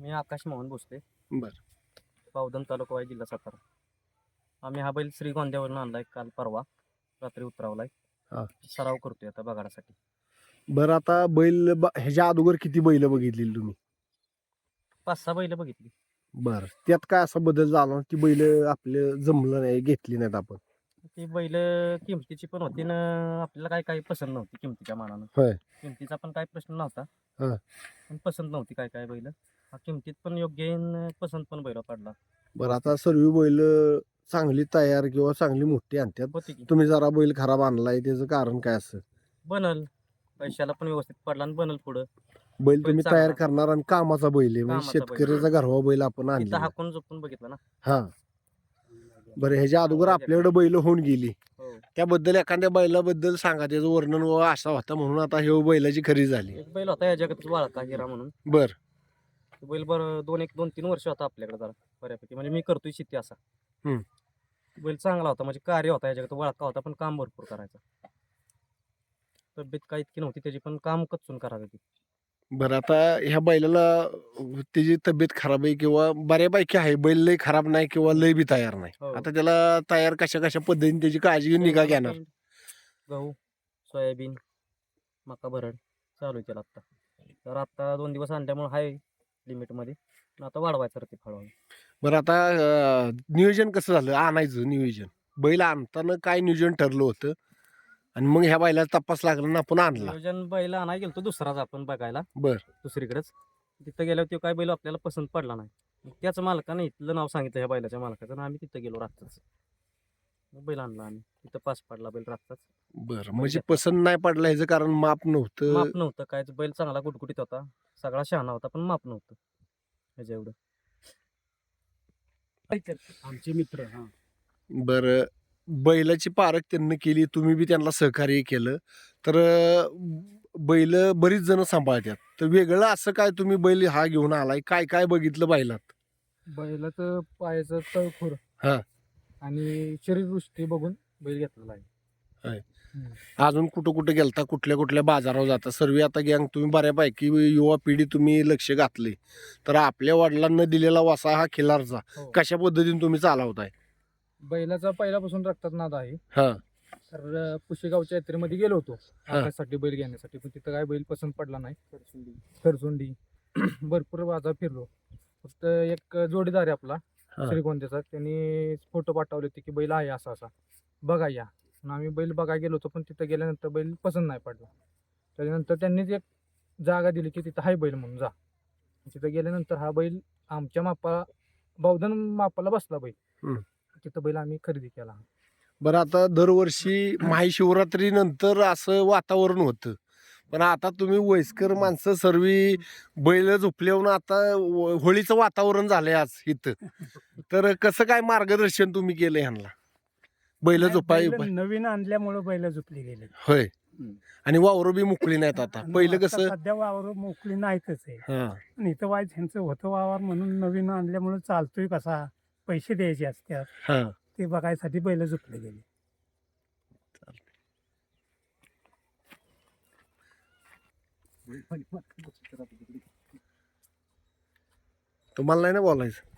मी आकाश मोहन भोसले बर. पावदन तालुका वाई जिल्हा सातारा. आम्ही हा बैल श्रीगोंद्यावरून आणलाय काल परवा रात्री उतरावलाय. हा. सराव करतोय आता बगाडासाठी बरं आता बैल ब- ह्याच्या अगोदर किती बैल बघितलेली तुम्ही? पाच सहा बैल बघितली. बर त्यात काय असा बदल झाला की बैल आपले जमलं नाही घेतली नाहीत आपण? ती बैल किमतीची पण होती ना आपल्याला काय काही पसंत नव्हती किमतीच्या मानानं. होय. किमतीचा पण काय प्रश्न नव्हता. हा. पण पसंत नव्हती काय काय बैल. हा किमतीत पण योग्य आहे न पसंत पण बैल पडला. बरं आता सर्व बैल चांगली तयार किंवा चांगली मोठी आणतात होती की. तुम्ही जरा बैल खराब आणलाय त्याचं कारण काय असं? बनल. पैशाला पण व्यवस्थित पडला आणि बनल पुढं. बैल तुम्ही चांगला. तयार करणार आणि कामाचा बैल आहे म्हणजे कामाचा बैल. शेतकऱ्याचा घरवा बैल आपण तिथं आणला हाकून झोपून बघितलं ना. हा. बरं ह्याच्या अगोदर आपल्याकडे बैल होऊन गेली. हो. त्याबद्दल एखाद्या बैलाबद्दल सांगा त्याचं वर्णन व असा होता म्हणून आता हे बैलाची खरी झाली. एक बैल होता या जगात वाळका हिरा म्हणून. बर. तो बैल बरं दोन एक दोन तीन वर्ष होता आपल्याकडे जरा बऱ्यापैकी. म्हणजे मी करतोय शेती असा. हम्म. बैल चांगला होता म्हणजे कार्य होता या जगात वळका होता पण काम भरपूर करायचा. तब्येत काय इतकी नव्हती त्याची पण काम कचून करावी ती बरं आता ह्या बैलाला त्याची तब्येत खराब आहे किंवा बऱ्यापैकी आहे बैल लय खराब नाही किंवा लय बी तयार नाही. हो. आता त्याला तयार कशा कशा पद्धतीने त्याची काळजी घेऊन निगा घेणार? गहू सोयाबीन मका भरड चालू आहे त्याला आत्ता तर आत्ता दोन दिवस आणल्यामुळे आहे लिमिटमध्ये. आता वाढवायचं ते हळूहळू बरं आता अं, नियोजन कसं झालं? आणायचं नियोजन. बैल आणताना काय नियोजन ठरलं होतं? आणि मग ह्या बैलाचा तपास लागला ना आपण आणला. नियोजन बैल आणाय गेलतो दुसराच आपण बघायला. बर. दुसरीकडेच. तिथं गेल्यावर तो काय बैल आपल्याला पसंत पडला नाही. मग त्याच मालकाने इथलं नाव सांगितलं ह्या बैलाच्या मालकाचं आणि आम्ही तिथं गेलो रातच मग बैल आणला आम्ही. तिथं पास पडला बैल रातच बरं. म्हणजे पसंत नाही पडला ह्याचं कारण माप नव्हतं. माप नव्हतं. काय तो बैल चांगला गुटगुटीत होता. सगळा शहाणा होता पण माप नव्हतं. ह्याच्या एवढं. आमचे मित्र हा. बरं बैलाची पारख त्यांनी केली तुम्ही बी त्यांना सहकार्य केलं. तर बैल बरीच जण सांभाळतात तर वेगळं असं काय तुम्ही बैल हा घेऊन आलाय? काय काय बघितलं बैलात? बैलाचं पायाचं तळखोर हा. आणि शरीरवृष्टी बघून बैल घेतलेला आहे. अजून कुठं कुठं गेलता कुठल्या कुठल्या बाजारावर जाता? सर्व आता गँग तुम्ही बऱ्यापैकी युवा पिढी तुम्ही लक्ष घातले तर आपल्या वडिलांना दिलेला वासा हा खिलारचा. हो. कशा पद्धतीने तुम्ही चालवताय? बैलाचा पहिल्यापासून रक्तात नाद आहे. हा. तर अं, पुशेगावच्या यात्रेमध्ये गेलो होतो. आकाशसाठी बैल घेण्यासाठी. पण तिथं काय बैल पसंत पडला नाही. खरसुंडी. भरपूर बाजार फिरलो. फक्त एक जोडीदार आहे आपला हा. श्रीगोंद्याचा. त्यांनी फोटो पाठवले होते की बैल आहे असा असा. बघा या. आणि आम्ही बैल बघायला गेलो होतो पण तिथं गेल्यानंतर बैल पसंत नाही पडला. त्याच्यानंतर त्यांनीच एक जागा दिली की तिथं हाय बैल म्हणून जा. तिथं गेल्यानंतर हा बैल आमच्या मापा बौद्धन मापाला बसला बैल. तिथं बैल आम्ही खरेदी केला. बरं आता दरवर्षी महाशिवरात्री नंतर असं वातावरण होतं. पण आता तुम्ही वयस्कर माणसं सर्व बैल झोपल्यावर आता होळीचं वातावरण झालंय आज इथं. तर कसं काय मार्गदर्शन तुम्ही केलं ह्यांना? बैल झोपाय बैलं नवीन आणल्यामुळे बैल झोपली गेले होय. आणि वावरं बी मोकळी नाहीत आता. पहिलं कसं सध्या वावर मोकळी नाहीतच आहे. हा. पण इथं वाय ह्यांचं होतं वावर म्हणून नवीन आणल्यामुळे चालतोय कसा? पैसे द्यायचे असतात. हा. ते बघायसाठी बैल झोपले गेले. तुम्हाला नाही ना बोलायचं?